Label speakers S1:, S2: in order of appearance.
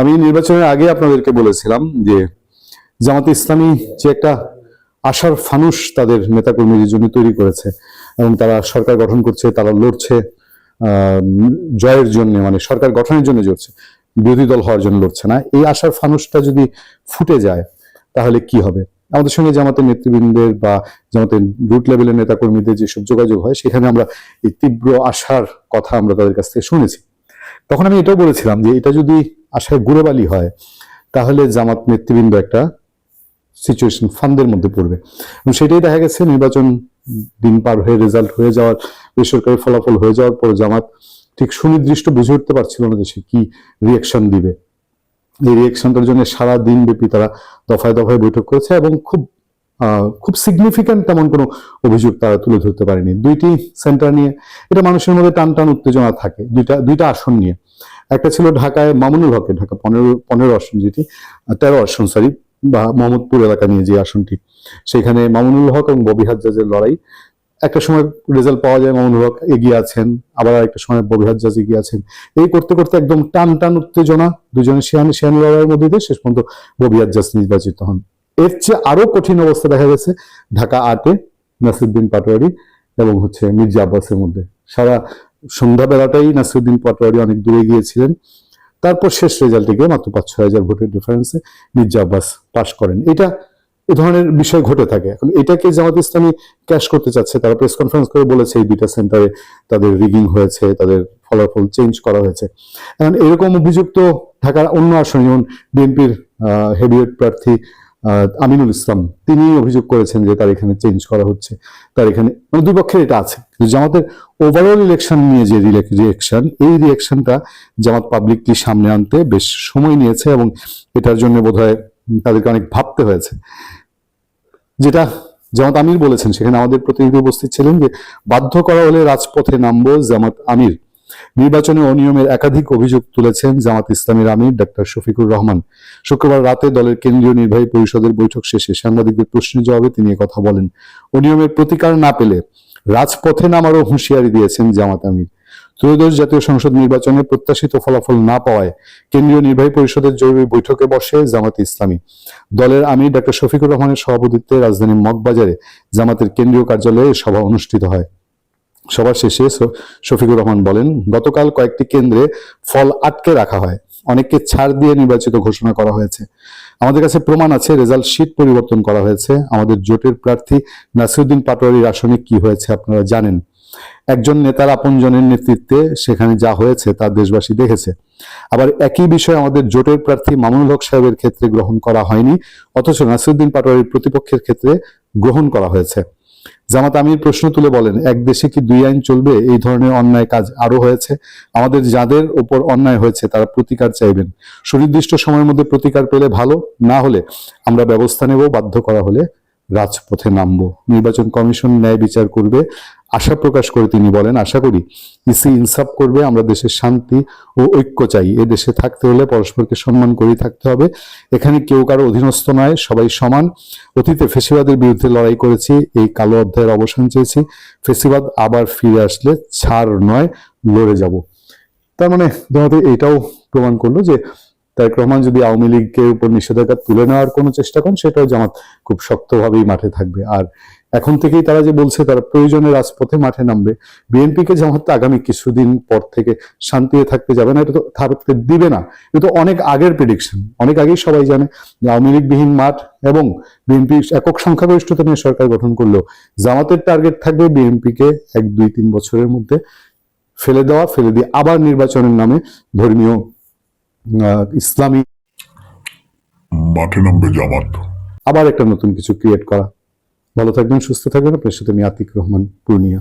S1: আমি নির্বাচনের আগে আপনাদেরকে বলেছিলাম যে জামাতে ইসলামী যে একটা আশার ফানুষ তাদের নেতাকর্মীদের জন্য তৈরি করেছে এবং তারা সরকার গঠন করছে, তারা লড়ছে জয়ের জন্য মানে সরকার গঠনের জন্য লড়ছে, বিরোধী দল হওয়ার জন্য লড়ছে না। এই আশার ফানুষটা যদি ফুটে যায়, তাহলে কি হবে? আমাদের সঙ্গে জামাতের নেতৃবৃন্দের বা জামাতের রুট লেভেলের নেতাকর্মীদের যেসব যোগাযোগ হয়, সেখানে আমরা এই তীব্র আশার কথা আমরা তাদের কাছ থেকে শুনেছি। তখন আমি এটাও বলেছিলাম যে এটা যদি আশায় গুড়েবালি হয়, তাহলে জামাত নেতৃবৃন্দ একটা সিচুয়েশন ফান্ডের মধ্যে পড়বে। এবং সেটাই দেখা গেছে, নির্বাচন দিন পার হয়ে রেজাল্ট হয়ে যাওয়ার, বেসরকারি ফলাফল হয়ে যাওয়ার পর জামাত ঠিক সুনির্দিষ্ট বুঝে উঠতে পারছিল না যে সে কি রিয়েকশন দিবে। এই রিয়েকশনটার জন্য সারা দিন ব্যাপী তারা দফায় দফায় বৈঠক করেছে এবং খুব খুব সিগনিফিক্যান্ট তেমন কোনো অভিযোগ তারা তুলে ধরতে পারেনি। দুইটি সেন্টার নিয়ে এটা মানুষের মধ্যে টান টান উত্তেজনা থাকে, দুইটা দুইটা আসন নিয়ে। একটা ছিল ঢাকায় মামুনুল হকে ঢাকা পনেরো পনেরো আসন যেটি তেরো আসন সরি বা মোহাম্মদপুর এলাকা নিয়ে যে আসনটি। সেখানে মামুনুল হক এবং ববি হাজ্জাজের লড়াই। একটা সময় রেজাল্ট পাওয়া যায়, মামুনুল হক এগিয়ে আছেন, আবার একটা সময় ববি হাজ্জাজ এগিয়ে আছেন। এই করতে করতে একদম টান টান উত্তেজনা দুজনের শিয়ানি শিয়ানি লড়াইয়ের মধ্যে দিয়ে শেষ পর্যন্ত ববি হাজ্জাজ নির্বাচিত হন। এর চেয়ে আরও কঠিন অবস্থা দেখা গেছে ঢাকা আটে নাসিরুদ্দিন পাটোয়ারি এবং হচ্ছে মির্জা আব্বাসের মধ্যে। সারা সন্ধ্যাবেলাটাই নাসিরুদ্দিন পাটোয়ারি অনেক দূরে গিয়েছিলেন। তারপর শেষ রেজাল্টে গিয়ে মাত্র পাঁচ ছয় হাজার ভোটের ডিফারেন্সে মির্জা আব্বাস পাশ করেন। এটা এ ধরনের বিষয় ঘটে থাকে। এখন এটাকে জামাত ইসলামী ক্যাশ করতে চাচ্ছে, তারা প্রেস কনফারেন্স করে বলেছে এই দুইটা সেন্টারে তাদের রিগিং হয়েছে, তাদের ফলাফল চেঞ্জ করা হয়েছে। এখন এরকম অভিযুক্ত ঢাকার অন্য আসনে যেমন বিএনপির হেভিওয়েট প্রার্থী আমিনুল ইসলাম তিনি অভিযোগ করেছেন যে তার এখানে চেঞ্জ করা হচ্ছে। তার এখানে মানে দুই পক্ষের এটা আছে। জামাতের ওভারঅল ইলেকশন নিয়ে যে রিয়েকশন এই রিয়েকশনটা জামাত পাবলিকলি সামনে আনতে বেশ সময় নিয়েছে এবং এটার জন্য বোধহয় তাদেরকে অনেক ভাবতে হয়েছে। যেটা জামাত আমির বলেছেন, সেখানে আমাদের প্রতিনিধি উপস্থিত ছিলেন যে বাধ্য করা হলে রাজপথে নামবো জামাত আমির। নির্বাচনে অনিয়মের একাধিক অভিযোগ তুলেছেন জামাত ইসলামীর আমির ডাক্তার শফিকুর রহমান। শুক্রবার রাতে দলের কেন্দ্রীয় নির্বাহী পরিষদের বৈঠক শেষে সাংবাদিকদের প্রশ্নের জবাবে তিনি কথা বলেন, অনিয়মের প্রতিকার না পেলে রাজপথে নামারও হুঁশিয়ারি দিয়েছেন জামাত আমির। ত্রয়োদশ জাতীয় সংসদ নির্বাচনে প্রত্যাশিত ফলাফল না পাওয়ায় কেন্দ্রীয় নির্বাহী পরিষদের জরুরি বৈঠকে বসে জামাত ইসলামী। দলের আমির ডাক্তার শফিকুর রহমানের সভাপতিত্বে রাজধানীর মগবাজারে জামাতের কেন্দ্রীয় কার্যালয়ে সভা অনুষ্ঠিত হয়। সবার শেষে শফিকুর রহমান বলেন, গতকাল কয়েকটি কেন্দ্রে ফল আটকে রাখা হয়। অনেককে ছাড় দিয়ে নির্বাচিত ঘোষণা করা হয়েছে। আমাদের কাছে প্রমাণ আছে, রেজাল্ট শিট পরিবর্তন করা হয়েছে। আমাদের জোটের প্রার্থী নাসিরুদ্দিন পাটোয়ারির আসনে কি হয়েছে আপনারা জানেন। একজন নেতার আপনজনের নেতৃত্বে সেখানে যা হয়েছে তা দেশবাসী দেখেছে। আবার একই বিষয় আমাদের জোটের প্রার্থী মামুনুল হক সাহেবের ক্ষেত্রে গ্রহণ করা হয়নি, অথচ নাসিরুদ্দিন পাটোয়ারির প্রতিপক্ষের ক্ষেত্রে গ্রহণ করা হয়েছে। জামাত আমির প্রশ্ন তুলে বলেন, এক দেশে কি দুই আইন চলবে? এই ধরনের অন্যায় কাজ আরও হয়েছে। আমাদের যাদের ওপর অন্যায় হয়েছে, তারা প্রতিকার চাইবেন। সুনির্দিষ্ট সময়ের মধ্যে প্রতিকার পেলে ভালো, না হলে আমরা ব্যবস্থা নেব বাধ্য করা হলে। রাজপথে নামবো। নির্বাচন কমিশন ন্যায় বিচার করবে, আশা প্রকাশ করে তিনি বলেন, আশা করি ইসি ইনসাফ করবে, আমরা দেশের শান্তি ও ঐক্য চাই। এ দেশে থাকতে হলে পরস্পরকে সম্মান করেই থাকতে হবে। এখানে কেউ কারও অধীনস্থ নয়, সবাই সমান। অতীতে ফেসিবাদের বিরুদ্ধে লড়াই করেছি, এই কালো অধ্যায়ের অবসান চেয়েছি। ফেসিবাদ আবার ফিরে আসলে ছাড় নয়, লড়ে যাব। তার মানে এটাও প্রমাণ করল যে তারেক রহমান যদি আওয়ামী লীগের উপর নিষেধাজ্ঞা তুলে নেওয়ার কোনো চেষ্টা করেন, সেটাও জামাত খুব শক্তভাবেই মাঠে থাকবে। আর এখন থেকেই তারা যে বলছে, তারা প্রয়োজনে রাজপথে মাঠে নামবে। বিএনপিকে জামাত আগামী কিছুদিন পর থেকে শান্তিতে থাকতে যাবে না, এটা তো থাকতে দিবে না। এটা তো অনেক আগের প্রেডিকশন অনেক আগেই সবাই জানে যে আওয়ামী লীগবিহীন মাঠ এবং বিএনপি একক সংখ্যাগরিষ্ঠতা নিয়ে সরকার গঠন করলেও জামাতের টার্গেট থাকবে বিএনপিকে এক, দুই, তিন বছরের মধ্যে ফেলে দেওয়া, ফেলে দিয়ে আবার নির্বাচনের নামে ধর্মীয় ইসলামী
S2: মাঠে নামবে জামাত।
S1: আবার একটা নতুন কিছু ক্রিয়েট করা। ভালো থাকবেন সুস্থ থাকবেন। আপনার সাথে আমি আতিক রহমান পূর্ণিয়া।